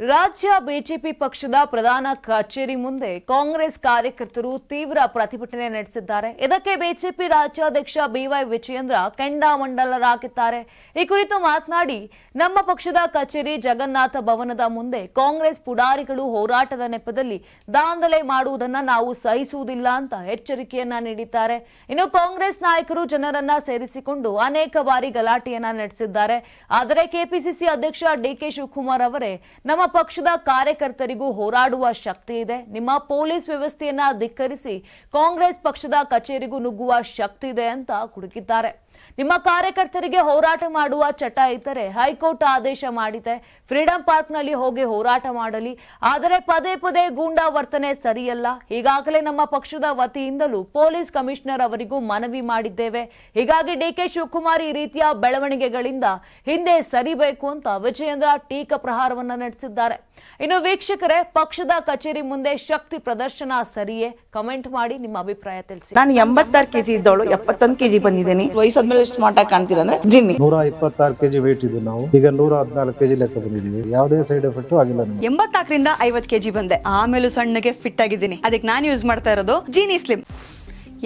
ರಾಜ್ಯ ಬಿಜೆಪಿ ಪಕ್ಷದ ಪ್ರಧಾನ ಕಚೇರಿ ಮುಂದೆ ಕಾಂಗ್ರೆಸ್ ಕಾರ್ಯಕರ್ತರು ತೀವ್ರ ಪ್ರತಿಭಟನೆ ನಡೆಸಿದ್ದಾರೆ. ಇದಕ್ಕೆ ಬಿಜೆಪಿ ರಾಜ್ಯಾಧ್ಯಕ್ಷ ಬಿವೈ ವಿಜಯೇಂದ್ರ ಕೆಂಡಾಮಂಡಲರಾಗಿದ್ದಾರೆ ಈ ಕುರಿತು ಮಾತನಾಡಿ, ನಮ್ಮ ಪಕ್ಷದ ಕಚೇರಿ ಜಗನ್ನಾಥ ಭವನದ ಮುಂದೆ ಕಾಂಗ್ರೆಸ್ ಪುಡಾರಿಗಳು ಹೋರಾಟದ ನೆಪದಲ್ಲಿ ದಾಂಧಲೆ ಮಾಡುವುದನ್ನು ನಾವು ಸಹಿಸುವುದಿಲ್ಲ ಅಂತ ಎಚ್ಚರಿಕೆಯನ್ನ ನೀಡಿದ್ದಾರೆ. ಇನ್ನು ಕಾಂಗ್ರೆಸ್ ನಾಯಕರು ಜನರನ್ನ ಸೇರಿಸಿಕೊಂಡು ಅನೇಕ ಬಾರಿ ಗಲಾಟೆಯನ್ನ ನಡೆಸಿದ್ದಾರೆ. ಆದರೆ ಕೆಪಿಸಿಸಿ ಅಧ್ಯಕ್ಷ ಡಿಕೆ ಶಿವಕುಮಾರ್ ಅವರೇ, ನಮ್ಮ ಪಕ್ಷದ ಕಾರ್ಯಕರ್ತರಿಗೂ ಹೋರಾಡುವ ಶಕ್ತಿ ಇದೆ. ನಿಮ್ಮ ಪೊಲೀಸ್ ವ್ಯವಸ್ಥೆಯನ್ನ ಧಿಕ್ಕರಿಸಿ ಕಾಂಗ್ರೆಸ್ ಪಕ್ಷದ ಕಚೇರಿಗೂ ನುಗ್ಗುವ ಶಕ್ತಿ ಇದೆ ಅಂತ ಕುಡುಕಿದ್ದಾರೆ. ನಿಮ್ಮ ಕಾರ್ಯಕರ್ತರಿಗೆ ಹೋರಾಟ ಮಾಡುವ ಚಟ ಇದ್ದರೆ ಹೈಕೋರ್ಟ್ ಆದೇಶ ಮಾಡಿದೆ. ಫ್ರೀಡಂ ಪಾರ್ಕ್ನಲ್ಲಿ ಹೋಗಿ ಹೋರಾಟ ಮಾಡಲಿ. ಆದರೆ ಪದೇ ಪದೇ ಗೂಂಡಾ ವರ್ತನೆ ಸರಿಯಲ್ಲ. ಈಗಾಗಲೇ ನಮ್ಮ ಪಕ್ಷದ ವತಿಯಿಂದಲೂ ಪೊಲೀಸ್ ಕಮಿಷನರ್ ಅವರಿಗೂ ಮನವಿ ಮಾಡಿದ್ದೇವೆ. ಹೀಗಾಗಿ ಡಿಕೆ ಶಿವಕುಮಾರ್ ಈ ರೀತಿಯ ಬೆಳವಣಿಗೆಗಳಿಂದ ಹಿಂದೆ ಸರಿಬೇಕು ಅಂತ ವಿಜಯೇಂದ್ರ ಟೀಕಾ ಪ್ರಹಾರವನ್ನು ನಡೆಸಿದ್ದಾರೆ. ಇನ್ನು ವೀಕ್ಷಕರೇ ಪಕ್ಷದ ಕಚೇರಿ ಮುಂದೆ ಶಕ್ತಿ ಪ್ರದರ್ಶನ ಸರಿಯೇ? ಕಮೆಂಟ್ ಮಾಡಿ ನಿಮ್ಮ ಅಭಿಪ್ರಾಯ ತಿಳಿಸಿ. ನಾನು ಎಂಬತ್ತಾರು ಕೆಜಿ ಇದ್ದವಳು ಎಪ್ಪತ್ತೊಂದು ಕೆಜಿ ಬಂದಿದ್ದೀನಿ. ವಯಸ್ಸಾದ್ಮೇಲೆ ಸ್ಮಾರ್ಟ್ ಆಗಿ ಕಾಣ್ತೀರ ಅಂದ್ರೆ ಜಿನ್ನಿ. ನೂರ ಇಪ್ಪತ್ತಾರು ಕೆಜಿ ವೇಟ್ ಇದ್ದು ನಾವು. ಈಗ ನೂರ ಹದಿನಾಲ್ಕು ಕೆಜಿ ಲೆಕ್ಕ ಬಂದಿದ್ದೀವಿ ಯಾವುದೇ ಸೈಡ್ ಎಫೆಕ್ಟ್ ಆಗಿಲ್ಲ ನಮಗೆ. ಎಂಬತ್ನಾಲ್ಕರಿಂದ ಐವತ್ ಕೆಜಿ ಬಂದೆ. ಆಮೇಲೂ ಸಣ್ಣಗೆ ಫಿಟ್ ಆಗಿದ್ದೀನಿ. ಅದಕ್ಕೆ ನಾನು ಯೂಸ್ ಮಾಡ್ತಾ ಇರೋದು ಜೀನಿ ಸ್ಲಿಮ್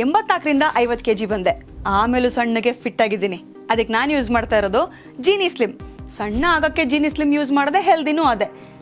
ಎಂಬತ್ನಾಲ್ಕರಿಂದ ಐವತ್ ಕೆಜಿ ಬಂದೆ. ಆಮೇಲೂ ಸಣ್ಣಗೆ ಫಿಟ್ ಆಗಿದ್ದೀನಿ. ಅದಕ್ಕೆ ನಾನು ಯೂಸ್ ಮಾಡ್ತಾ ಇರೋದು ಜೀನಿ ಸ್ಲಿಮ್ ಸಣ್ಣ ಆಗಕ್ಕೆ ಜೀನಿ ಸ್ಲಿಮ್ ಯೂಸ್ ಮಾಡದೆ ಹೆಲ್ದಿನೂ ಅದೇ.